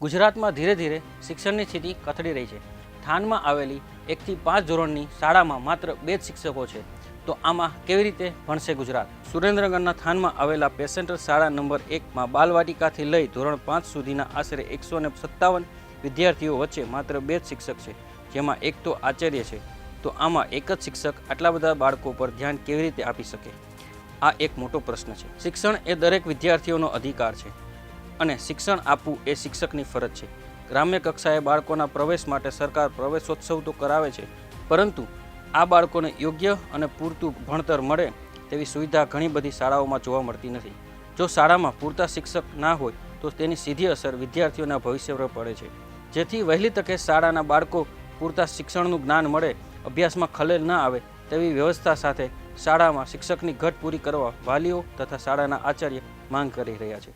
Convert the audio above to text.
ગુજરાતમાં ધીરે ધીરે શિક્ષણની સ્થિતિ કથળી રહી છે. થાનમાં આવેલી એકથી પાંચ ધોરણની શાળામાં માત્ર બે જ શિક્ષકો છે. તો આમાં કેવી રીતે ભણશે ગુજરાત? સુરેન્દ્રનગરના થાનમાં આવેલા પેસેન્ટર શાળા નંબર એકમાં બાલવાટિકાથી લઈ ધોરણ પાંચ સુધીના આશરે એકસો ને સત્તાવન વિદ્યાર્થીઓ વચ્ચે માત્ર બે જ શિક્ષક છે, જેમાં એક તો આચાર્ય છે. તો આમાં એક જ શિક્ષક આટલા બધા બાળકો પર ધ્યાન કેવી રીતે આપી શકે? આ એક મોટો પ્રશ્ન છે. શિક્ષણ એ દરેક વિદ્યાર્થીઓનો અધિકાર છે. અને શિક્ષણ આપવું એ શિક્ષકની ફરજ છે. ગ્રામ્ય કક્ષાએ બાળકોના પ્રવેશ માટે સરકાર પ્રવેશોત્સવ તો કરાવે છે, પરંતુ આ બાળકોને યોગ્ય અને પૂરતું ભણતર મળે તેવી સુવિધા ઘણી બધી શાળાઓમાં જોવા મળતી નથી. જો શાળામાં પૂરતા શિક્ષક ના હોય, તો તેની સીધી અસર વિદ્યાર્થીઓના ભવિષ્ય પર પડે છે. જેથી વહેલી તકે શાળાના બાળકો પૂરતા શિક્ષણનું જ્ઞાન મળે, અભ્યાસમાં ખલેલ ન આવે, તેવી વ્યવસ્થા સાથે શાળામાં શિક્ષકની ઘટ પૂરી કરવા વાલીઓ તથા શાળાના આચાર્ય માંગ કરી રહ્યા છે.